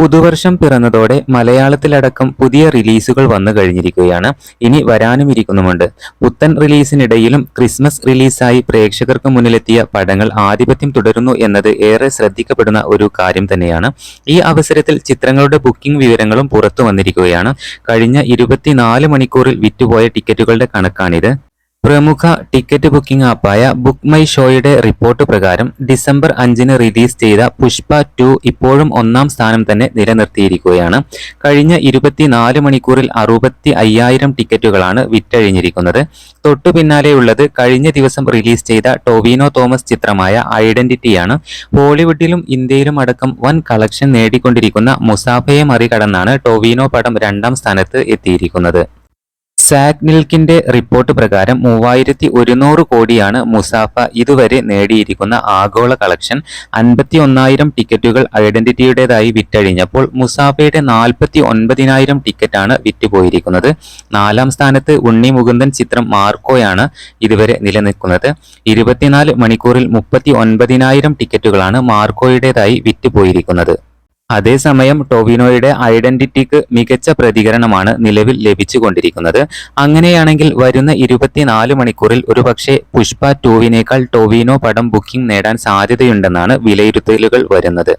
പുതുവർഷം പിറന്നതോടെ മലയാളത്തിലടക്കം പുതിയ റിലീസുകൾ വന്നു കഴിഞ്ഞിരിക്കുകയാണ്. ഇനി വരാനും ഇരിക്കുന്നുമുണ്ട് പുത്തൻ റിലീസിനിടയിലും ക്രിസ്മസ് റിലീസായി പ്രേക്ഷകർക്ക് മുന്നിലെത്തിയ പടങ്ങൾ ആധിപത്യം തുടരുന്നു എന്നത് ഏറെ ശ്രദ്ധിക്കപ്പെടുന്ന ഒരു കാര്യം തന്നെയാണ്. ഈ അവസരത്തിൽ ചിത്രങ്ങളുടെ ബുക്കിംഗ് വിവരങ്ങളും പുറത്തു വന്നിരിക്കുകയാണ്. കഴിഞ്ഞ ഇരുപത്തിനാല് മണിക്കൂറിൽ വിറ്റുപോയ ടിക്കറ്റുകളുടെ കണക്കാണിത്. പ്രമുഖ ടിക്കറ്റ് ബുക്കിംഗ് ആപ്പായ ബുക്ക് മൈ ഷോയുടെ റിപ്പോർട്ട് പ്രകാരം ഡിസംബർ അഞ്ചിന് റിലീസ് ചെയ്ത പുഷ്പ ടു ഇപ്പോഴും ഒന്നാം സ്ഥാനം തന്നെ നിലനിർത്തിയിരിക്കുകയാണ്. കഴിഞ്ഞ ഇരുപത്തിനാല് മണിക്കൂറിൽ അറുപത്തി അയ്യായിരം ടിക്കറ്റുകളാണ് വിറ്റഴിഞ്ഞിരിക്കുന്നത്. തൊട്ടു പിന്നാലെയുള്ളത് കഴിഞ്ഞ ദിവസം റിലീസ് ചെയ്ത ടോവിനോ തോമസ് ചിത്രമായ ഐഡന്റിറ്റിയാണ്. ബോളിവുഡിലും ഇന്ത്യയിലും അടക്കം വൻ കളക്ഷൻ നേടിക്കൊണ്ടിരിക്കുന്ന മുസാഫയെ മറികടന്നാണ് ടോവിനോ പടം രണ്ടാം സ്ഥാനത്ത് എത്തിയിരിക്കുന്നത്. സാക് നിൽക്കിന്റെ റിപ്പോർട്ട് പ്രകാരം മൂവായിരത്തി ഒരുന്നൂറ് കോടിയാണ് മുസാഫ ഇതുവരെ നേടിയിരിക്കുന്ന ആഗോള കളക്ഷൻ അൻപത്തി ഒന്നായിരം ടിക്കറ്റുകൾ ഐഡന്റിറ്റിയുടേതായി വിറ്റഴിഞ്ഞപ്പോൾ മുസാഫയുടെ നാൽപ്പത്തി ഒൻപതിനായിരം ടിക്കറ്റാണ് വിറ്റുപോയിരിക്കുന്നത്. നാലാം സ്ഥാനത്ത് ഉണ്ണി മുകുന്ദൻ ചിത്രം മാർക്കോയാണ് ഇതുവരെ നിലനിൽക്കുന്നത്. ഇരുപത്തിനാല് മണിക്കൂറിൽ മുപ്പത്തി ഒൻപതിനായിരം ടിക്കറ്റുകളാണ് മാർക്കോയുടേതായി വിറ്റുപോയിരിക്കുന്നത്. അതേസമയം ടൊവിനോയുടെ ഐഡന്റിറ്റിക്ക് മികച്ച പ്രതികരണമാണ് നിലവിൽ ലഭിച്ചുകൊണ്ടിരിക്കുന്നത്. അങ്ങനെയാണെങ്കിൽ വരുന്ന ഇരുപത്തിനാല് മണിക്കൂറിൽ ഒരുപക്ഷെ പുഷ്പ ടൂവിനേക്കാൾ ടൊവിനോ പടം ബുക്കിംഗ് നേടാൻ സാധ്യതയുണ്ടെന്നാണ് വിലയിരുത്തലുകൾ വരുന്നത്.